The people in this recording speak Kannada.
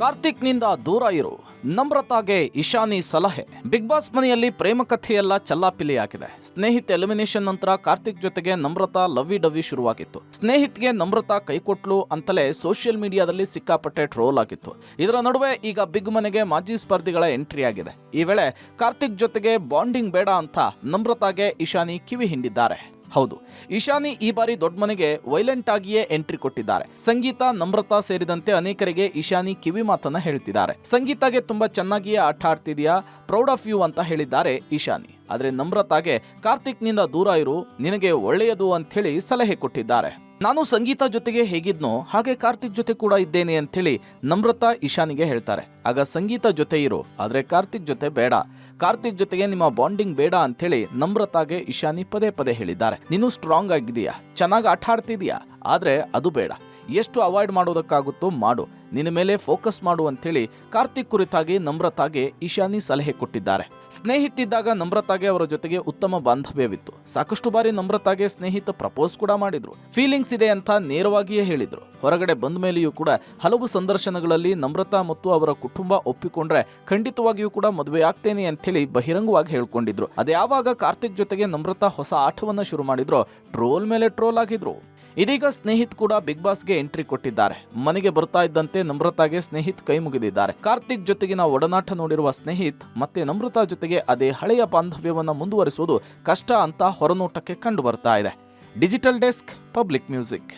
ಕಾರ್ತಿಕ್ನಿಂದ ದೂರ ಇರು. ನಮ್ರತಾಗೆ ಇಶಾನಿ ಸಲಹೆ. ಬಿಗ್ ಬಾಸ್ ಮನೆಯಲ್ಲಿ ಪ್ರೇಮ ಕಥೆಯೆಲ್ಲ ಚಲ್ಲಾಪಿಲಿಯಾಗಿದೆ ಸ್ನೇಹಿತ್ ಎಲಿಮಿನೇಷನ್ ನಂತರ ಕಾರ್ತಿಕ್ ಜೊತೆಗೆ ನಮ್ರತಾ ಲವ್ವಿ ಡವ್ವಿ ಶುರುವಾಗಿತ್ತು. ಸ್ನೇಹಿತ್ಗೆ ನಮ್ರತಾ ಕೈಕೊಟ್ಲು ಅಂತಲೇ ಸೋಷಿಯಲ್ ಮೀಡಿಯಾದಲ್ಲಿ ಸಿಕ್ಕಾಪಟ್ಟೆ ಟ್ರೋಲ್ ಆಗಿತ್ತು. ಇದರ ನಡುವೆ ಈಗ ಬಿಗ್ ಮನೆಗೆ ಮಾಜಿ ಸ್ಪರ್ಧಿಗಳ ಎಂಟ್ರಿ ಆಗಿದೆ. ಈ ವೇಳೆ ಕಾರ್ತಿಕ್ ಜೊತೆಗೆ ಬಾಂಡಿಂಗ್ ಬೇಡ ಅಂತ ನಮ್ರತಾಗೆ ಇಶಾನಿ ಕಿವಿ ಹಿಂಡಿದ್ದಾರೆ. ಹೌದು. ಇಶಾನಿ ಈ ಬಾರಿ ದೊಡ್ಡ ಮನೆಗೆ ವೈಲೆಂಟ್ ಆಗಿಯೇ ಎಂಟ್ರಿ ಕೊಟ್ಟಿದ್ದಾರೆ. ಸಂಗೀತ, ನಮ್ರತಾ ಸೇರಿದಂತೆ ಅನೇಕರಿಗೆ ಇಶಾನಿ ಕಿವಿ ಮಾತನ್ನ ಹೇಳ್ತಿದ್ದಾರೆ. ಸಂಗೀತಗೆ ತುಂಬಾ ಚೆನ್ನಾಗಿಯೇ ಆಟ ಆಡ್ತಿದ್ಯಾ? ಪ್ರೌಡ್ ಆಫ್ ಯು ಅಂತ ಹೇಳಿದ್ದಾರೆ ಇಶಾನಿ ಆದರೆ ನಮ್ರತಾಗೆ ಕಾರ್ತಿಕ್ನಿಂದ ದೂರ ಇರು, ನಿನಗೆ ಒಳ್ಳೆಯದು ಅಂತ ಹೇಳಿ ಸಲಹೆ ಕೊಟ್ಟಿದ್ದಾರೆ. ನಾನು ಸಂಗೀತ ಜೊತೆಗೆ ಹೇಗಿದ್ನೋ ಹಾಗೆ ಕಾರ್ತಿಕ್ ಜೊತೆ ಕೂಡ ಇದ್ದೇನೆ ಅಂತೇಳಿ ನಮ್ರತಾ ಇಶಾನಿಗೆ ಹೇಳ್ತಾರೆ. ಆಗ ಸಂಗೀತ ಜೊತೆ ಇರು, ಆದರೆ ಕಾರ್ತಿಕ್ ಜೊತೆ ಬೇಡ. ಕಾರ್ತಿಕ್ ಜೊತೆಗೆ ನಿಮ್ಮ ಬಾಂಡಿಂಗ್ ಬೇಡ ಅಂತೇಳಿ ನಮ್ರತಾಗೆ ಇಶಾನಿ ಪದೇ ಪದೇ ಹೇಳಿದ್ದಾರೆ. ನೀನು ಸ್ಟ್ರಾಂಗ್ ಆಗಿದೀಯಾ ಚೆನ್ನಾಗಿ ಆಟ ಆಡ್ತಿದೀಯಾ ಆದರೆ ಅದು ಬೇಡ. ಎಷ್ಟು ಅವಾಯ್ಡ್ ಮಾಡೋದಕ್ಕಾಗುತ್ತೋ ಮಾಡು. ನಿನ್ನ ಮೇಲೆ ಫೋಕಸ್ ಮಾಡು ಅಂಥೇಳಿ ಕಾರ್ತಿಕ್ ಕುರಿತಾಗಿ ನಮ್ರತಾಗೆ ಈಶಾನಿ ಸಲಹೆ ಕೊಟ್ಟಿದ್ದಾರೆ. ಸ್ನೇಹಿತಿದ್ದಾಗ ನಮ್ರತಾಗೆ ಅವರ ಜೊತೆಗೆ ಉತ್ತಮ ಬಾಂಧವ್ಯವಿತ್ತು. ಸಾಕಷ್ಟು ಬಾರಿ ನಮ್ರತಾಗೆ ಸ್ನೇಹಿತ ಪ್ರಪೋಸ್ ಕೂಡ ಮಾಡಿದ್ರು. ಫೀಲಿಂಗ್ಸ್ ಇದೆ ಅಂತ ನೇರವಾಗಿಯೇ ಹೇಳಿದ್ರು. ಹೊರಗಡೆ ಬಂದ ಮೇಲೆಯೂ ಕೂಡ ಹಲವು ಸಂದರ್ಶನಗಳಲ್ಲಿ ನಮ್ರತಾ ಮತ್ತು ಅವರ ಕುಟುಂಬ ಒಪ್ಪಿಕೊಂಡ್ರೆ ಖಂಡಿತವಾಗಿಯೂ ಕೂಡ ಮದುವೆ ಆಗ್ತೇನೆ ಅಂತೇಳಿ ಬಹಿರಂಗವಾಗಿ ಹೇಳ್ಕೊಂಡಿದ್ರು. ಅದ್ಯಾವಾಗ ಕಾರ್ತಿಕ್ ಜೊತೆಗೆ ನಮ್ರತಾ ಹೊಸ ಆಟವನ್ನ ಶುರು ಮಾಡಿದ್ರು. ಟ್ರೋಲ್ ಮೇಲೆ ಟ್ರೋಲ್ ಆಗಿದ್ರು. ಇದೀಗ ಸ್ನೇಹಿತ್ ಕೂಡ ಬಿಗ್ ಬಾಸ್ಗೆ ಎಂಟ್ರಿ ಕೊಟ್ಟಿದ್ದಾರೆ. ಮನೆಗೆ ಬರ್ತಾ ಇದ್ದಂತೆ ನಮ್ರತಾಗೆ ಸ್ನೇಹಿತ್ ಕೈ ಮುಗಿದಿದ್ದಾರೆ. ಕಾರ್ತಿಕ್ ಜೊತೆಗಿನ ಒಡನಾಟ ನೋಡಿರುವ ಸ್ನೇಹಿತ್, ಮತ್ತೆ ನಮ್ರತಾ ಜೊತೆಗೆ ಅದೇ ಹಳೆಯ ಬಾಂಧವ್ಯವನ್ನು ಮುಂದುವರಿಸುವುದು ಕಷ್ಟ ಅಂತ ಹೊರನೋಟಕ್ಕೆ ಕಂಡು ಬರ್ತಾ ಇದೆ. Digital desk, public music.